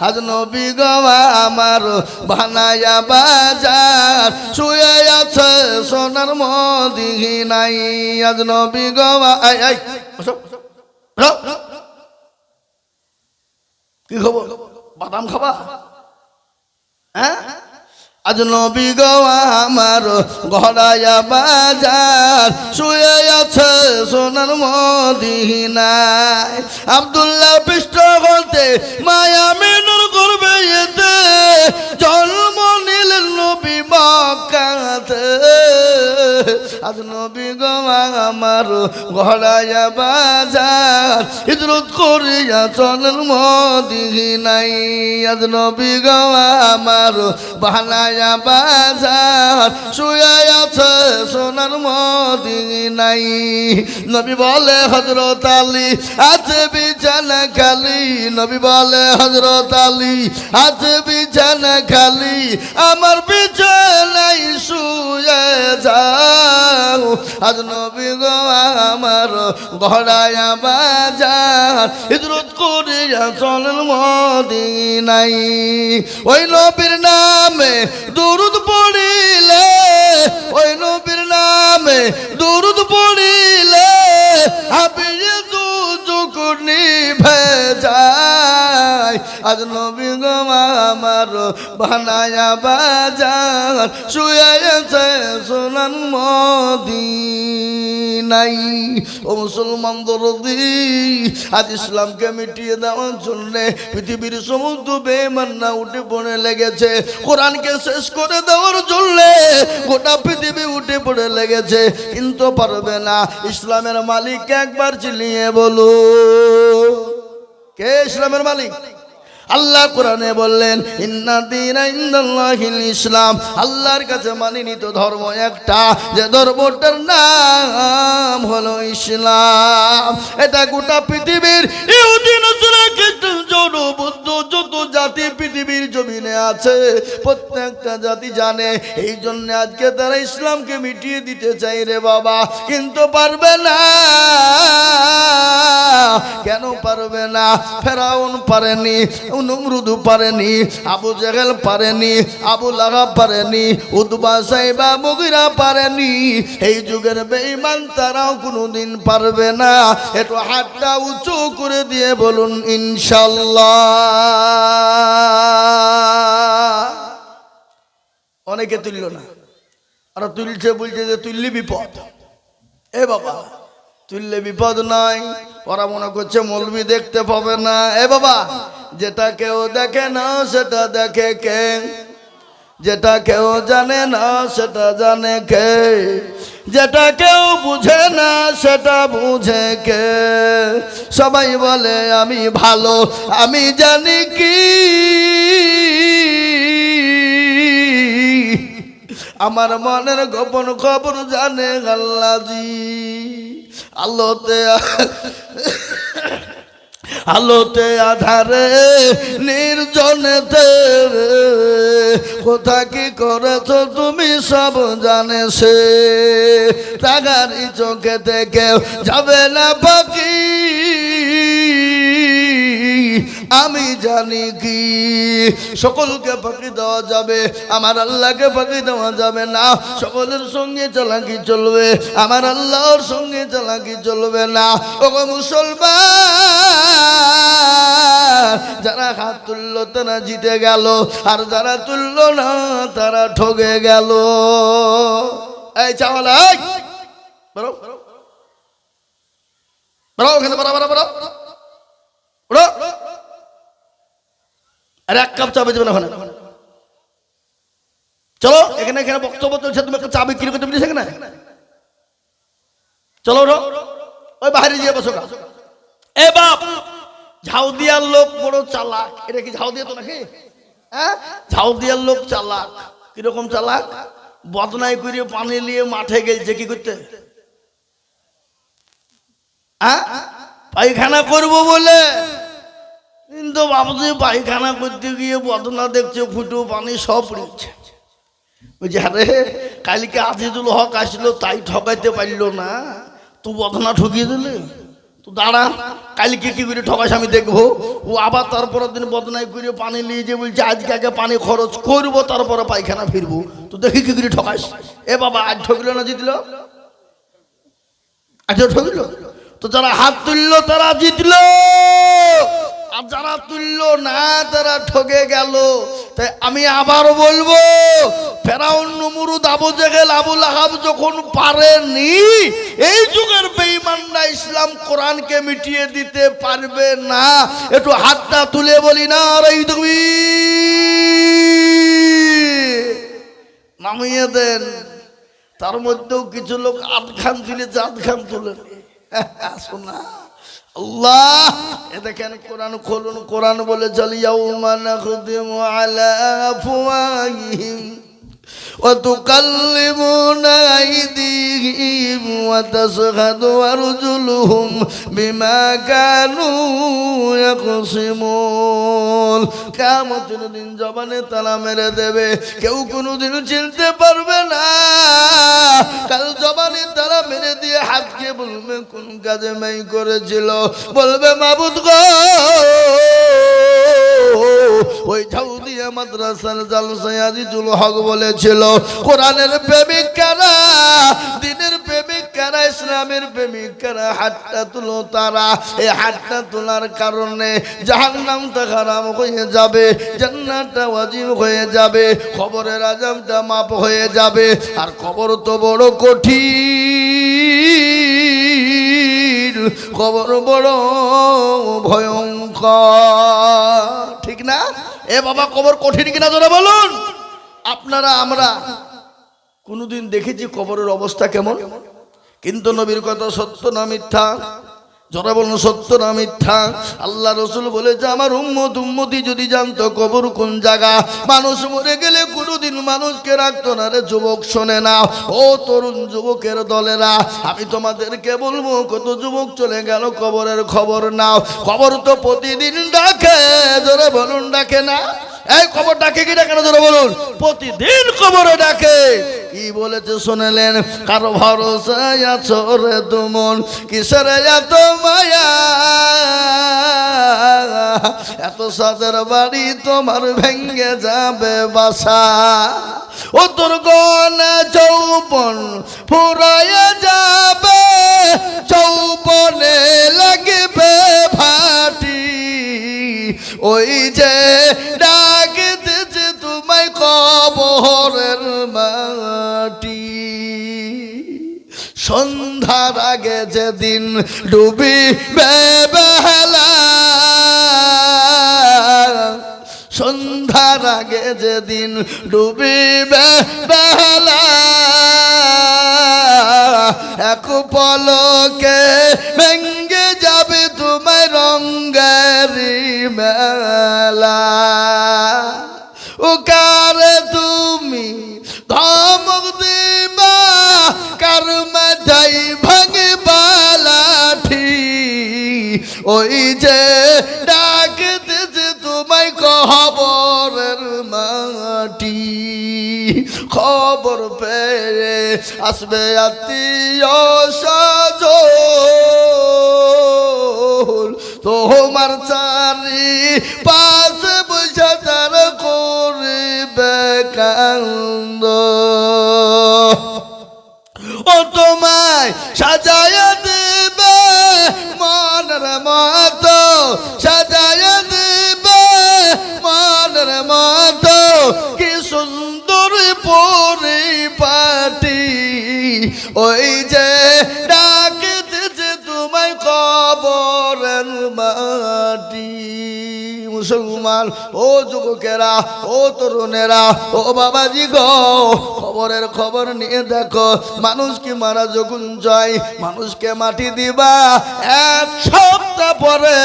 আজ নবী গোয়া আমার বানায়া বাজার, শুয়ে আছে সোনার মদিহি নাই আজ নবী গোয়া আই আই। কি খবর? বাদাম খাবা? হ্যাঁ? আজ নবী গওয়া আমার গড়ায়া বাজার, শুয়ে আছে সোনার মদিনায়। আব্দুল্লাহ পৃষ্ঠ বলতে মায়া মেনুর করবে এতে জন্ম নিলেন নবী মক্কাতে। আজ নবী গওয়া আমার গড়ায়া বাজার ইদরত করিয়া চলেন মদিনাই আজ নবী গওয়া আমার বানায়া বাজার, শুয়ে আছে সোনার মদিনাই। নবী বলে হজরত আলী আছে বিছানা খালি। নবী বলে হজরত আলী আছে বিছানা খালি। আমার বিছানাই শুয়ে যাও। আজ নবী গো, আমার গড়ায়া বাজার। ইদরত করিয়া চলেন মদিনাই। ওই নবীর নামে দুরুদ পড়িলে ওই নবীর নামে দুরুদ পড়িলে আপি দু চুকুনি ভেজায় আজ নবী গো আমার বানায়া বাজার শুয়ে আছে সোনান মদিনাই ও মুসলমান দরদি, আজ ইসলামকে মিটিয়ে দেওয়ার জন্য পৃথিবীর সমুদ্র বেমান্না উঠে পড়ে লেগেছে। কোরআনকে শেষ করে দেওয়ার জন্য গোটা পৃথিবী উঠে পড়ে লেগেছে। কিন্তু পারবে না। ইসলামের মালিক একবার চিলিয়ে বলো কে ইসলামের মালিক? আল্লাহ কোরআনে বললেন, ইন্না দিনা ইসলাম। আল্লাহর কাছে মানিনিত ধর্ম একটা, যে ধর্মটার নাম হলো ইসলাম। এটা গোটা পৃথিবীর যত জাতি পৃথিবীর আছে। প্রত্যেকটা জাতি জানে, এই জন্য আজকে তারা ইসলামকে মিটিয়ে দিতে চাই রে বাবা। কিন্তু পারবে না। কেন পারবে না? ফেরাউন পারেনি, নমরুদু পারেনি, আবু জেগেল পারেনি, আবু লাগা পারেনি উদ্বা সাইবা মুগিরা পারেনি। এই যুগের বেঈমান তারাও কোনোদিন পারবে না। একটু হাতটা উঁচু করে দিয়ে বলুন, ইনশাল্লাহ। অনেকে তুলল না। আর তুলছে বলছে যে তুললি বিপদ। এ বাবা, তুললে বিপদ নয়। ওরা মনে করছে মলবি দেখতে পাবে না। এ বাবা, যেটা কেউ দেখে না, সেটা দেখে কে? যেটা কেউ জানে না, সেটা জানে কে? যেটা কেউ বুঝে না, সেটা বুঝে কে? সবাই বলে, আমি ভালো, আমি জানি কি। আমার মনের গোপন খবর জানে আল্লাজি আলোতে আলোতে আধারে নির্জনেতে কোথা কি করেছ তুমি সব জানে সে। তাগারি চোখে থেকে যাবে না পাখি আমি জানি কি। সকলকে ফাঁকি দেওয়া যাবে, আমার আল্লাহকে ফাঁকি দেওয়া যাবে না। সকলের সঙ্গে চালাকি চলবে, আমার আল্লাহর সঙ্গে চালাকি চলবে না। ও মুসলমান, যারা হাত তুলল তারা জিতে গেল, আর যারা তুলল না তারা ঠকে গেল। এই চাওয়ালা! বেরো। বেরো ওখানে বেরো বেরো বেরো। বেরো। আর এক কাপ চা বেচবে না ওখানে। চলো, এখানে এখানে বক্তব্য চলছে, তুমি একটা চা বিক্রি করতে পেরেছ এখানে? চলো ওঠো। ওই বাইরে গিয়ে বসো। এ বাপ ঝাউদিয়ার লোক বড় চালাক। এটা কি ঝাউ দিয়ে তো নাকি? হ্যাঁ? ঝাউ দিয়ার লোক চালাক। কীরকম চালাক? বদনাই করে পানি নিয়ে মাঠে গেলছে কি করতে? হ্যাঁ? পায়খানা করব বলে কিন্তু বাবুজি পায়খানা করতে গিয়ে বদনা দেখছে, ফুটো পানি সব পড়েছে। বলছে, আরে, কালকে আজিজুল হক আসলো, তাই ঠকাইতে পারল না। তুই বদনা ঠকিয়ে দিলে। তো দাঁড়া, কালকে কি করে ঠকাস আমি দেখব। ও আবার তারপরের দিন বদনাই করে পানি নিয়ে যে বলছে, আজকে আগে পানি খরচ করব, তারপরে পায়খানা ফিরবো। তো দেখি কি করে ঠকাস। এ বাবা, আজ ঠকলো না জিতলো? আজ ঠকলো? তো যারা হাত তুললো, তারা জিতলো। আর যারা তুললো না, তারা ঠকে গেল। তাই আমি আবার বলব, ফেরাউন নমরুদ আবু জেহেল আবুল আহাব যখন পারেনি এই যুগের বেঈমানরা ইসলাম কোরআনকে মিটিয়ে দিতে পারবে না। একটু হাতটা তুলে বলি না এই তুমি নামিয়ে দেন। তার মধ্যেও কিছু লোক আধ খান তুলে চাঁদ খান তুলে শোনা আল্লাহ! এ দেখেন কোরআন খুলুন কোরআন বলে চলি ইয়াউমা নাখদিমু আলা আফওয়াহিহিম। وتكلمنا أيديهم وتشهد أرجلهم بما كانوا يقسمون কেমতের দিন জবানে তালা মেরে দেবে কেউ কোনোদিন চিনতে পারবে না কাল জবানে তালা মেরে দিয়ে হাতকে বলবে কোন কাজে মাই করেছিল বলবে মাবুদ গো ওই ঝাউদিয়া মাদ্রাসার জালসায় আজিজুল হক বলেছিল, কোরআনের প্রেমিক কারা দিনের প্রেমিক কারা ইসলামের প্রেমিক কারা হাতটা তুলো তারা। এই হাতটা তোলার কারণে জাহান্নাম তা খারাপ হয়ে যাবে, জান্নাতটা ওয়াজিব হয়ে যাবে, খবরের আজামটা মাপ হয়ে যাবে। আর খবর তো বড় কঠিন। খবর বড় ভয়ঙ্কর। ঠিক না? এ বাবা কবর কঠিন কিনা জোরে বলুন? আপনারা, আমরা কোনোদিন দেখেছি কবরের অবস্থা কেমন? কিন্তু নবীর কথা সত্য না মিথ্যা? যারা বলুন সত্য না মিথ্যা? আল্লাহ রসুল বলেছে, আমার উম্মত উম্মতি যদি জানতো কবর কোন জায়গা, মানুষ মরে গেলে কোনোদিন মানুষকে রাখতো না রে, যুবক শোনে না। ও তরুণ যুবকের দলেরা, আমি তোমাদেরকে বলব, কত যুবক চলে গেল, কবরের খবর নাও। খবর তো প্রতিদিন ডাকে, জোরে বলুন, ডাকে না। এই খবর ডাকে কি ডাকে না জোরে বলুন। প্রতিদিন খবরে ডাকে। কি বলেছে শুনেলেন? কারও ভরসায় আছো রে তুমন কিসের এত মায়া? এত সাদের বাড়ি তোমার ভেঙ্গে যাবে বাসা। ও তোর গনে চৌপন ফুরাইয়া যাবে চৌপনে লাগবে ভাটি। ওই যে ডাক কবরের মাটি। সন্ধ্যার আগে যেদিন ডুবি বেলা সন্ধ্যার আগে যেদিন ডুবিবে বেলা এক পলকে ভেঙ্গে যাবে তোমার রঙ্গেরি মেলা। ওই যে ডাক দিতে তোমায় খবরের মাটি। খবর পেয়ে আসবে আত্মীয় সাজ তোমার চারি পাঁচ বৈশা তার করবে কান্দ। ও তোমায় সাজায় ওই যে মুসলমান, ও যুবকেরা, ও তরুণেরা, ও বাবাজি গো, খবরের খবর নিয়ে দেখো, মানুষ কি মারা যখন যায়, মানুষকে মাটি দিবা, এক সপ্তাহ পরে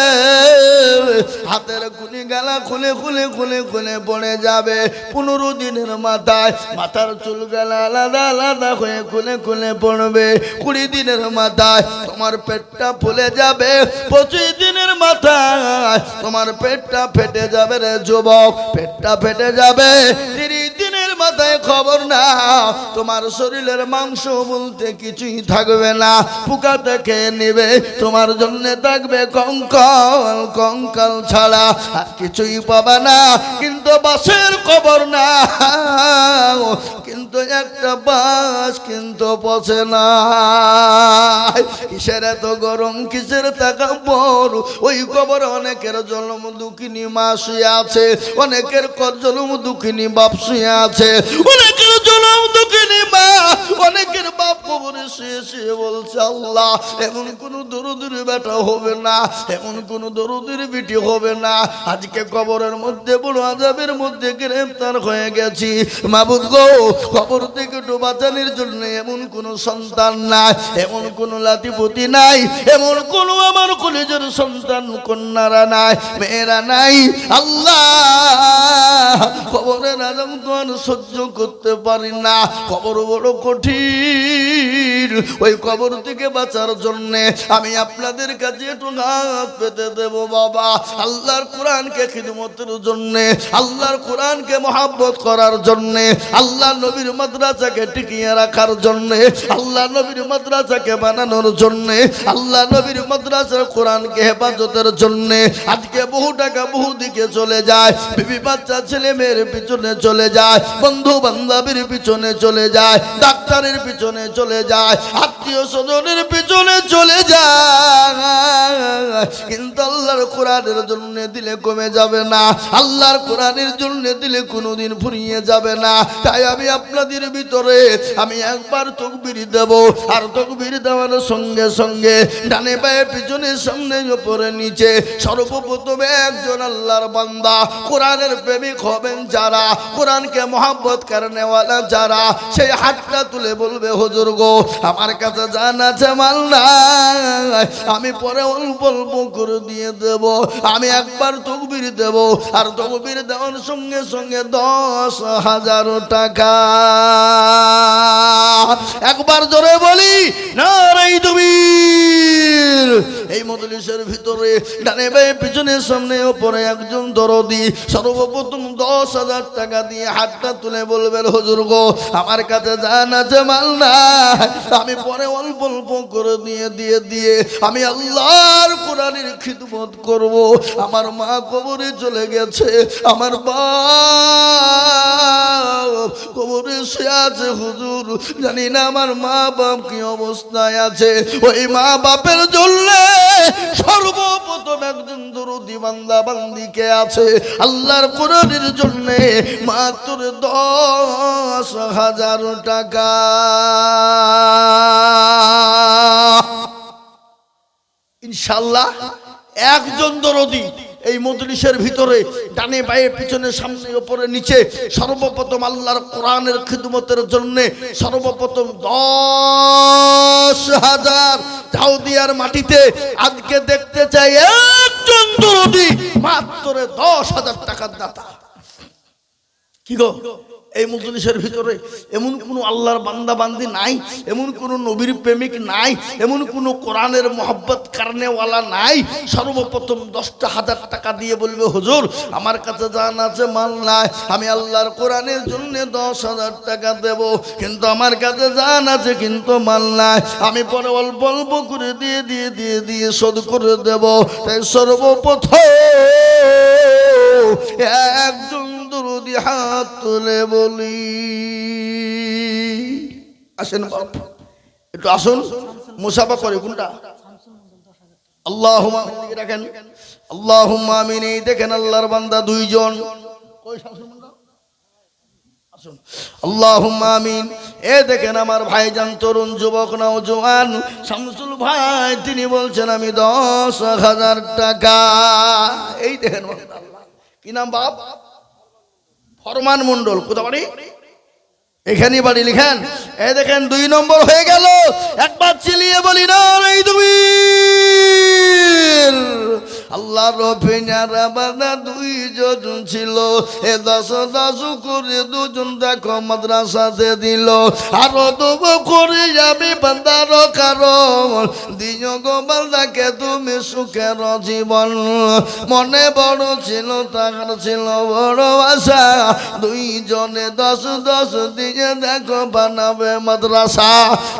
হাতের গুলি গালা খুলে খুলে খুলে খুলে পড়ে যাবে। পনেরো দিনের মাথায় মাথার চুল গালা আলাদা আলাদা হয়ে খুলে খুলে পড়বে। কুড়ি দিনের মাথায় তোমার পেটটা ফুলে যাবে। পঁচিশ দিনের মাথায় তোমার পেটটা ফেটে যাবে রে যুবক, পেটটা ফেটে যাবে। তিরিশ মাথায় খবর না, তোমার শরীরের মাংস বলতে কিছুই থাকবে না। পোকাতে খেয়ে নেবে, তোমার জন্য থাকবে কঙ্কাল কঙ্কাল ছাড়া আর কিছুই পাবা না। কিন্তু বাসের খবর না একটা বাস কিন্তু পচে না। কিসের এত গরম, কিসের টাকা বড় ওই কবর অনেকের জন্ম দুঃখিনী মা শুয়ে আছে, অনেকের জন্ম দুঃখিনী বাপ শুয়ে আছে, অনেকের জন্ম দুঃখিনী মা, অনেকের বাপ কবরে শুয়ে শুয়ে বলছে, আল্লাহ, এমন কোনো দরুদুরি বেটা হবে না, এমন কোনো দরুদুরি বিটি হবে না। আজকে কবরের মধ্যে, বড় আজাবের মধ্যে গ্রেফতার হয়ে গেছি। মাবুদ গো কবর থেকে একটু বাঁচানোর জন্য এমন কোনো সন্তান নাই, এমন কোনো লাতিপতি নাই, এমন কোনো আমার কলেজের সন্তান, কন্যারা নাই, মেয়েরা নাই। আল্লাহ খবরের আজম তো আর সহ্য করতে পারি না। খবর বড় কঠিন। ওই কবর থেকে বাঁচার জন্যে আমি আপনাদের কাছে একটু হাত পেতে দেব, বাবা। আল্লাহর কোরআনকে খিদমতের জন্যে, আল্লাহর কোরআনকে মহাব্বত করার জন্যে, আল্লাহ নবীর মাদ্রাসাকে টিকিয়ে রাখার জন্যে, আল্লাহ নবীর মাদ্রাসাকে বানানোর জন্যে, আল্লাহ নবীর মাদ্রাসার কোরআনকে হেফাজতের জন্যে, আজকে বহু টাকা বহু দিকে চলে যায়, বিবি বাচ্চা ছেলে মেয়ের পিছনে চলে যায়, বন্ধু বান্ধবের পিছনে চলে যায়, ডাক্তারের পিছনে চলে যায়, আত্মীয় স্বজনের পিছনে চলে যায়। কিন্তু আল্লাহর কোরআনের জন্য দিলে কমে যাবে না, আল্লাহর কোরআনের জন্য দিলে কোনোদিন ফুরিয়ে যাবে না। তাই আমি আপনাদের ভিতরে আমি একবার তকবির দেব, আর তকবির দেওয়ার সঙ্গে সঙ্গে ডানে পায়ে পিছনে সামনে উপরে নিচে সর্বপ্রথমে একজন আল্লাহর বান্দা। কোরআনের প্রেমিক হবেন যারা, কোরআনকে মহাব্বত কারণেওয়ালা যারা, সেই হাতটা তুলে বলবে, হুজুর গো, আমার কাছে জান আছে, মাল নাই, আমি পরে অল্প অল্প করে দিয়ে দেব, আমি একবার তকবির দেব, আর তকবির দেওয়ার সঙ্গে সঙ্গে দশ হাজার টাকা একবার জোরে বলি না রে তুমি এই মজলিসের ভিতরে ডানে বায়ে, পিছনে সামনে, ওপরে একজন দরদি, সর্বপ্রথম দশ হাজার টাকা দিয়ে হাতটা তুলে বলবেন, হুজুর গো, আমার কাছে জান আছে, মাল না আমি পরে অল্প অল্প করে দিয়ে দিয়ে দিয়ে আমি আল্লাহর কোরআনের খিদমত করব। আমার মা কবরে চলে গেছে, আমার বাপ কবরে সে আছে, হুজুর। জানি না আমার মা বাপ কি অবস্থায় আছে। ওই মা বাপের জন্য সর্বপ্রথম একজন দরদি বান্দা বান্দিকে আছে। আল্লাহর কোরআনের জন্য মাত্র দশ হাজার টাকা। ইনশাল্লাহ একজন দরদি এই মজলিসের ভিতরে ডানে বায়ে, পিছনে সামনে, ওপরে নিচে সর্বপ্রথম আল্লাহর কোরআনের খিদমতের জন্য সর্বপ্রথম দশ হাজার দাউদিয়ার মাটিতে আজকে দেখতে চাই একজন দরদি, মাত্র দশ হাজার টাকার দাতা। কি গো? এই মজলিসের ভিতরে এমন কোনো আল্লাহর বান্দা বান্দি নাই, এমন কোনো নবীর প্রেমিক নাই, এমন কোনো কোরআনের মহব্বত কারণেওয়ালা নাই। সর্বপ্রথম দশটা হাজার টাকা দিয়ে বলবে, হুজুর, আমার কাছে জান আছে, মাল নাই, আমি আল্লাহর কোরআনের জন্য দশ হাজার টাকা দেব, কিন্তু আমার কাছে জান আছে, কিন্তু মাল নাই। আমি পরে অল্প অল্প করে দিয়ে দিয়ে দিয়ে দিয়ে শোধ করে দেব। তাই সর্বপ্রথম একজন দরদি হাত তুলে বলি। আসেন একটু আসুন। মুসাফা করে কোনটা? আল্লাহ এই দেখেন আল্লাহর বান্দা দুইজন। আমিন। এ দেখেন আমার ভাইজান তরুণ যুবক নাও জোয়ান শামসুল ভাই, তিনি বলছেন, আমি দশ হাজার টাকা। এই দেখেন। কি নাম বাপ? ফরমান মন্ডল কোথা বাড়ি? এখানে বাড়ি, লিখেন। এই দেখেন, দুই নম্বর হয়ে গেল। একবার চিলিয়ে বলি না এই তুমি আল্লাহ রফিনারা বাদা দুইজন ছিল। এ দশ দশ করে দুজন দেখো মাদ্রাসাতে দিল। আরও তব করে যাবে বান্দার কারণ। দিও তুমি সুখের জীবন। মনে বড় ছিল, তাহার ছিল বড় আশা। দুইজনে দশ দশ দিয়ে দেখো বানাবে মাদ্রাসা।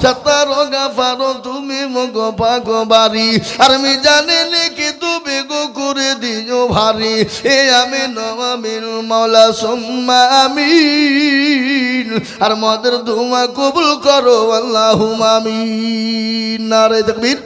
সতারো গাফারো তুমি মগ পাগো বাড়ি। আর আমি জানি নাকি তুমি গো করে দিও ভারি। এ আমি নমিল মলা সোম্মা আমি আর মদের ধুমা কবুল করো আল্লাহ আমিন। নারে তকবীর।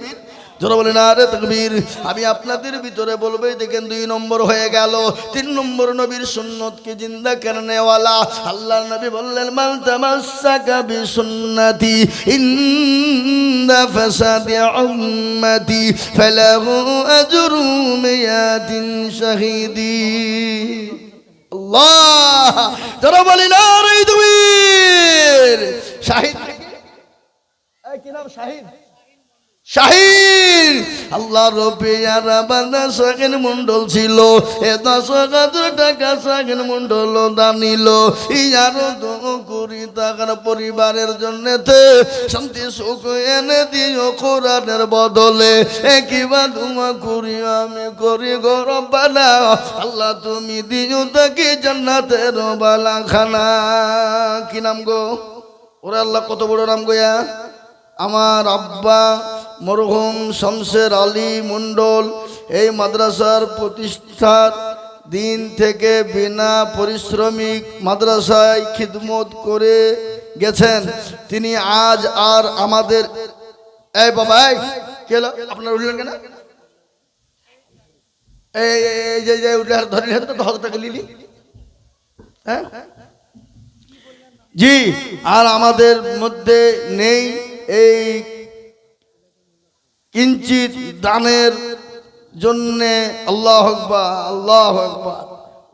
যারা বলে না রে তকবীর। আমি আপনাদের ভিতরে বলব দেখেন দুই নম্বর হয়ে গেল। তিন নম্বর নবীর সুন্নতকে জিন্দা করনেওয়ালা? আল্লাহ নবী বললেন, মাল তামাসসাকা বি সুন্নতি ইন্দা ফাসাদি উম্মতি, ফালাহু আজরু মিয়াতিন শাহিদি। আল্লাহ! যারা বলে না রে তকবীর। শাহিদ। কি নাম, শাহিদ? শাহিন আল্লাহ রবিয়ারা বান্দা সাকিন মন্ডল ছিল। এ দশ হাজার টাকা সাকিন মন্ডল দানিল ইয়ারো করি তাকার পরিবারের জন্য শান্তি, সুখ এনে দিও কোরআনের বদলে। কিবা তোমা করি, আমি করি গরম বানা আল্লাহ তুমি দিও তাকে জান্নাতের বালা খানা কি নাম গো? ওরে আল্লাহ, কত বড় নাম গোয়া আমার আব্বা মরহুম শমশের আলী মণ্ডল, এই মাদ্রাসার প্রতিষ্ঠার দিন থেকে বিনা পরিশ্রমিক মাদ্রাসায় খিদমত করে গেছেন। তিনি আজ আর আমাদের এই বাবা কে আপনার উঠলেন কেন? এই যে হ্যাঁ? জি, আর আমাদের মধ্যে নেই এই কিঞ্চিত দানের জন্যে আল্লাহ আকবার আল্লাহ আকবার।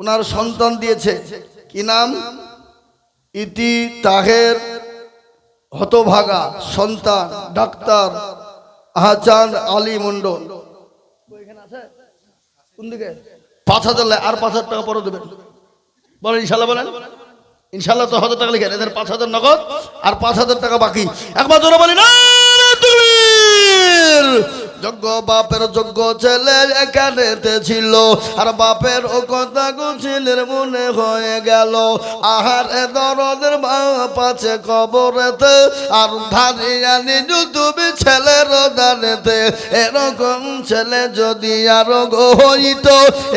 ওনার সন্তান দিয়েছে। কি নাম? ইতি তাহের হতভাগা সন্তান, ডাক্তার আহচান আলী মন্ডল পাঁচ হাজার আর পাঁচ হাজার টাকা পরে দেবেন। বলেন, ইনশাল্লাহ বলেন। ইনশাল্লাহ তো হাজার টাকা লিখেন এদের পাঁচ হাজার নগদ আর পাঁচ হাজার টাকা বাকি। একবার জোরে বলি না vardır. যোগ্য, বাপের যোগ্য ছেলে এখানে ছিল। আর বাপের ও কথা ছেলের মনে হয়ে গেল। আহার এ দরদের বাপ আছে কবরেতে, আর ধারিয়ানি তুমি ছেলের দানেতে। এরকম ছেলে যদি আরও হইত,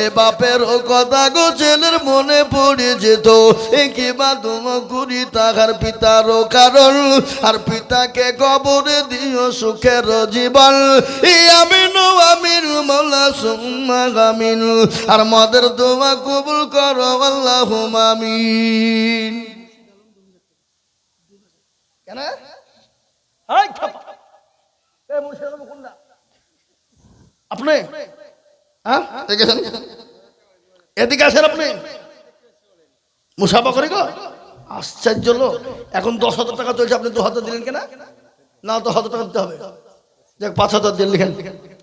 এ বাপের ও কথা গো ছেলের মনে পড়ে যেত। এ কিবা তুম করি তাহার পিতারও কারণ? আর পিতাকে কবরে দিও সুখের জীবন। আর মদের দোয়া কবুল করো আল্লাহ আমিন। আপনি? হ্যাঁ? দেখেছেন? এদিকে আসেন আপনি। মুসাফা করি গো? আশ্চর্য এখন দশ হাজার টাকা চলছে, আপনি দু হাজার দিলেন কেনা? না, দশ হাজার টাকা দিতে হবে। দেখ পাঁচ হাজার দিন লিখেন।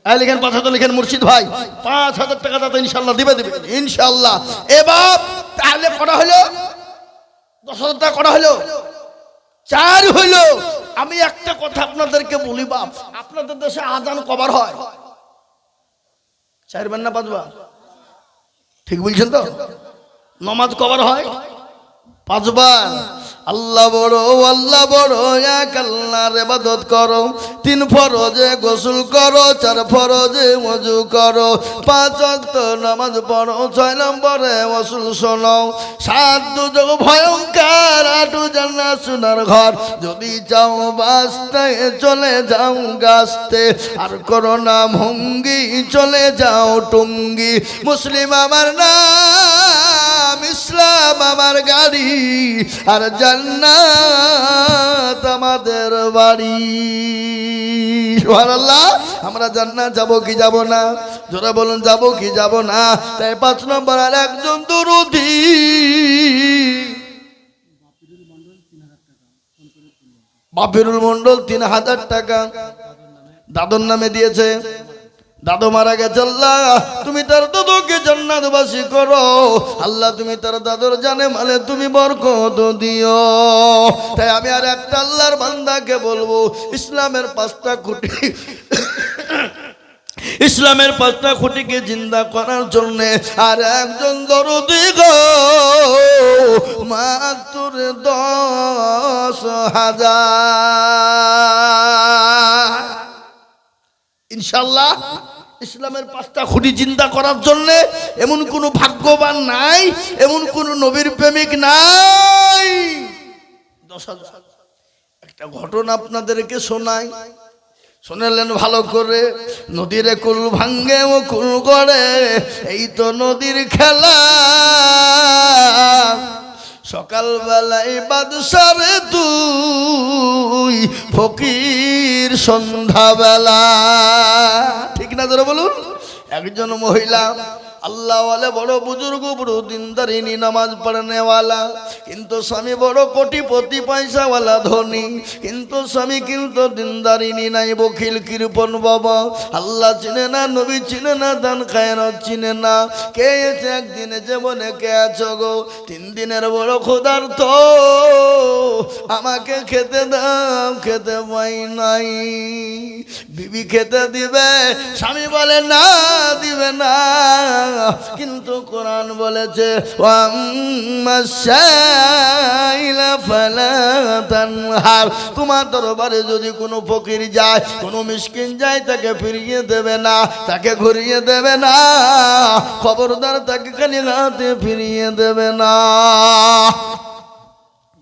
হ্যাঁ লিখেন, পাঁচ হাজার লিখেন মুর্শিদ ভাই। পাঁচ হাজার টাকা দাদা ইনশাল্লাহ দিবে দিবে ইনশাল্লাহ। এবার তাহলে করা হলো? দশ হাজার টাকা করা হলো? চার হইল আমি একটা কথা আপনাদেরকে বলি বাপ, আপনাদের দেশে আজান কবার হয়? চারবার না পাঁচবার? ঠিক বলছেন তো? নমাজ কবার হয়? পাঁচবার। আল্লাহ বড় আল্লাহ বড়, এক আল্লাহর ইবাদত করো। তিন ফরজে গোসল করো, চার ফরজে ওযু করো। পাঁচ ওয়াক্ত নামাজ পড়ো, ছয় নম্বরে ওসুল শোনো। সাত দুযোগ ভয়ঙ্কর, আটু জান্নাত সোনার ঘর। যদি চাও বাঁচতে, চলে যাও গাছতে। আর করো না ভঙ্গি, চলে যাও টুঙ্গি। মুসলিম আমার নাম ইসলাম আমার গাড়ি আর জান্নাত আমাদের বাড়ি। আমরা জান্নাত যাব কি যাব না? জোরে বলুন, যাব কি যাব না? তাই পাঁচ নম্বর আর একজন দুরুদি। বাপিরুল মন্ডল তিন হাজার টাকা। দাদর নামে দিয়েছে। দাদু মারা গেছে, আল্লাহ, তুমি তার দাদুকে জান্নাতবাসী করো। আল্লাহ, তুমি তার দাদুর জানে মালে তুমি বরকত দিও। তাই আমি আর একটা আল্লাহর বান্দাকে বলব, ইসলামের পাঁচটা খুঁটি, ইসলামের পাঁচটা খুঁটিকে জিন্দা করার জন্য আর একজন দরদি গো, মাত্র দশ হাজার। ইনশাল্লাহ ইসলামের পাঁচটা খুঁটি চিন্তা করার জন্য এমন কোনো ভাগ্যবান নাই, এমন কোনো নবীর প্রেমিক নাই। একটা ঘটনা আপনাদেরকে শোনাই। শোনালেন ভালো করে, নদীরে কুল ভাঙ্গে ও কুল করে এই তো নদীর খেলা। সকালবেলায় বাদশার দুই ফকির সন্ধ্যাবেলা। ঠিক না ধরে বলুন? একজন মহিলা আল্লাহ বড় বুজুর্গ, বড় দিনদারিনী, নামাজ পড়নেওয়ালা। কিন্তু স্বামী বড় কোটিপতি, পয়সাওয়ালা, ধনী। কিন্তু স্বামী কিন্তু দিনদারিনী নাই বকিল কৃপন বাবা। আল্লাহ চিনে না, নবী চিনে না, দান খায়র চিনে না। কে এসে একদিনে জীবনে কে আছো গো? তিন দিনের বড় তো আমাকে খেতে দাও, খেতে পাই নাই। বিবি খেতে দিবে, স্বামী বলে, না, দিবে না। কিন্তু কোরআন বলেছে। তোমার দরবারে যদি কোনো ফকির যায় কোনো মিসকিন যায় তাকে ফিরিয়ে দেবে না তাকে ঘুরিয়ে দেবে না খবরদার তাকে খালি হাতে ফিরিয়ে দেবে না।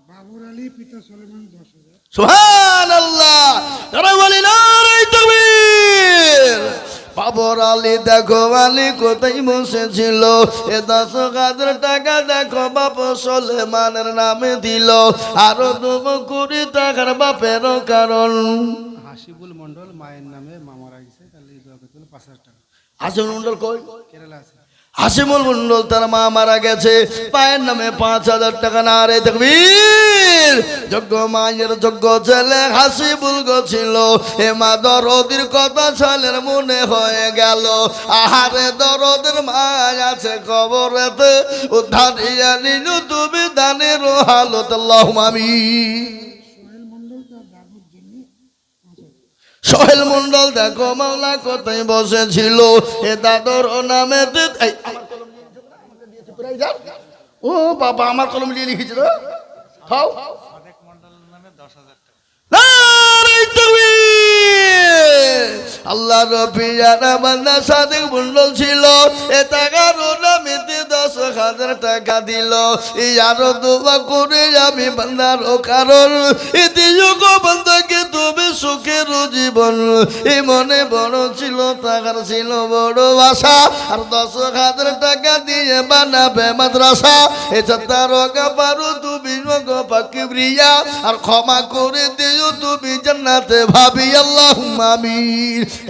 বাবুর আলী পিতা সলেমান দশ হাজার। সুহান আল্লাহ তারা বলি তকবীর। বাবর আলী দেখো আলী কোথায় বসেছিল? এ দশ হাজার টাকা দেখো বাপ সলেমানের নামে দিল। আরও দুব কুড়ি টাকার বাপেরও কারণ। হাসিবুল মন্ডল মায়ের নামে মামারা গেছে তাহলে পাঁচ হাজার টাকা। হাসিম মন্ডল কই? কেরালা আছে। হাসিমুল মন্ডল তার মা মারা গেছে। পায়ের নামে পাঁচ হাজার টাকা না রে দেখবীর যোগ্য মায়ের যোগ্য ছেলে হাসিবুল ছিল। এ মা দরদির কথা ছেলের মনে হয়ে গেল। আহারে দরদের মা আছে কবরেতে। উদ্ধারিয়া নিল তুমি দানের হালত। আল্লাহ মামি সোহেল মন্ডল দেখো মাওলা কোথায় বসেছিল। এ দাদর নামে ও বাবা, আমার কলম দিয়ে লিখেছিল। খাও! আল্লাহ রবিয়ানা বান্দা সাদেক মন্ডল ছিল। এ টাকার নামিতে দশ হাজার টাকা দিল। আরও তুমি সুখের জীবন মনে বড় ছিল টাকার ছিল বড় আশা। আর দশ হাজার টাকা দিয়ে বানাবে মাদ্রাসা। এটা তার পারো তুমি প্রিয়া। আর ক্ষমা করে দিও তুমি ভাবি আল্লাহ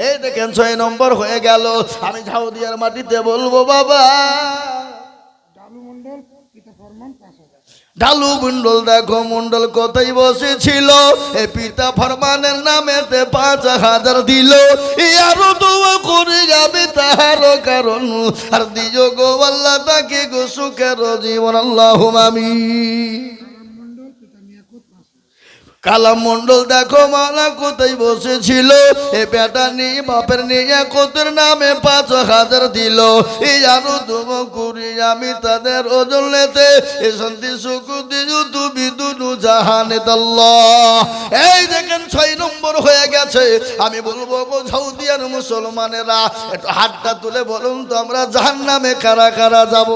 এই দেখেন ছয় নম্বর হয়ে গেল। আমি ঝাউদিয়ার মাটিতে বলব, বাবা ডালু মন্ডল পিতা ফরমান পাঁচ ডালু মন্ডল দেখো মন্ডল কোথায় বসেছিল? এ পিতা ফরমানের নামেতে পাঁচ হাজার দিল। আরও দোয়া করে যাবে তাহার কারণ। আর দিজ গো আল্লাহ তাকে গো সুখের জীবন আল্লাহ আমি মন্ডল পিতা মিয়াকুত পাঁচ হাজার কালাম মন্ডল দেখো মালা কোথায় বসেছিল? এ বেটা নিয়ে বাপের নিয়ে কোতের নামে পাঁচ হাজার দিল। এই আরও তুম করি আমি তাদের ওজন লেতে এ শান্তি, সুখ দিজু তুমি দুনু, জাহানে দল্লাহ। এই দেখেন ছয় নম্বর হয়ে গেছে। আমি বলব গো ঝাউদিয়ার মুসলমানেরা, একটু হাতটা তুলে বলুন তো আমরা জাহান নামে কারা কারা যাব?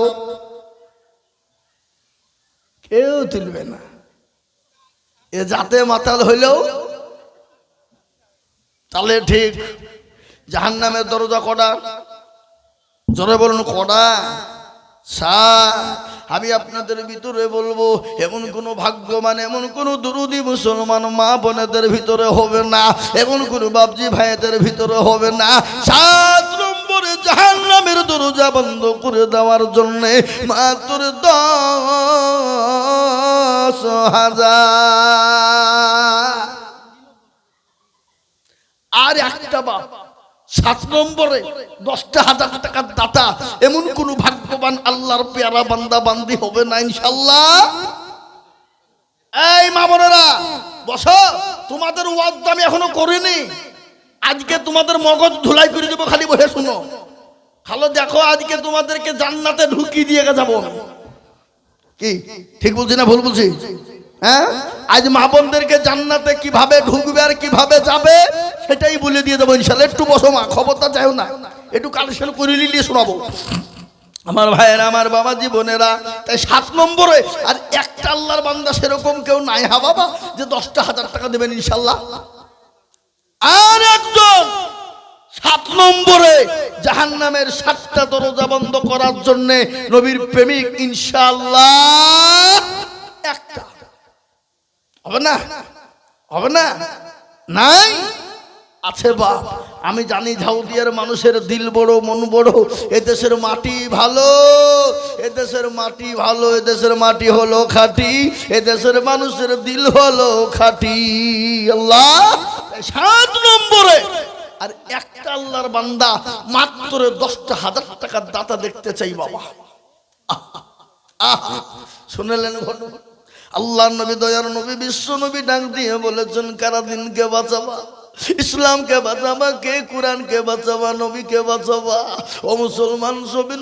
কেউ তুলবে না। এ যাতে মাতাল হইলেও তাহলে ঠিক জাহান নামের দরজা কটা জোরে বলুন কটা সা, আমি আপনাদের ভিতরে বলব, এমন কোনো ভাগ্যবান, এমন কোনো দুরুদি মুসলমান মা বোনেদের ভিতরে হবে না, এমন কোনো বাবজি ভাইদের ভিতরে হবে না। সাত নম্বরে জাহান নামের দরজা বন্ধ করে দেওয়ার জন্য মাত্র দশ হাজার। আর একটা বাপ, সাত নম্বরে দশটা হাজার টাকার দাতা, এমন কোন ভাগ্যবান আল্লাহর পেয়ারা বান্দা বান্দি হবে না ইনশাল্লাহ এই মামনেরা বসো, তোমাদের ওয়াদ আমি এখনও করিনি। আজকে তোমাদের মগজ ধুলাই করে দেবো, খালি বসে শুনো। খালো দেখো, আজকে তোমাদেরকে জান্নাতে ঢুকিয়ে দিয়ে যাব। কি? ঠিক বলছি না ভুল বলছি? হ্যাঁ? আজ মা বোনদেরকে জান্নাতে কীভাবে ঢুকবে আর কীভাবে যাবে, সেটাই বলে দিয়ে দেবো ইনশাল্লাহ। একটু বসো মা, খবরটা চাইও না। একটু কালেকশন করে নিয়ে শোনাবো। আমার ভাইয়েরা, আমার বাবা জীবনেরা, তাই সাত নম্বরে, আর একটা আল্লাহর বান্দা সেরকম কেউ নাই হা বাবা? যে দশটা হাজার টাকা দেবেন ইনশাল্লাহ। আর একজন সাত নম্বরে জাহান নামের সাতটা দরজা বন্ধ করার জন্য নবীর প্রেমিক ইনশাল্লাহ একটা। হবে না? হবে না? নাই? আছে বা আমি জানি ঝাউদিয়ার মানুষের দিল বড়, মন বড়। এদেশের মাটি ভালো, এদেশের মাটি ভালো, এদেশের মাটি হলো খাঁটি, এদেশের মানুষের দিল হলো খাঁটি। আল্লাহ সাত নম্বরে। আর একটা আল্লাহর বান্দা মাত্র দশটা হাজার টাকার দাতা দেখতে চাই বাবা। শুনলেন ঘটনা আল্লাহ নবী, দয়ার নবী, বিশ্ব নবী ডাক দিয়ে বলেছেন কারা দিনকে বাঁচাবা? ইসলামকে বাঁচাবা? কে কোরআনকে বাঁচাবা? নবীকে বাঁচাবা? ও মুসলমান সবই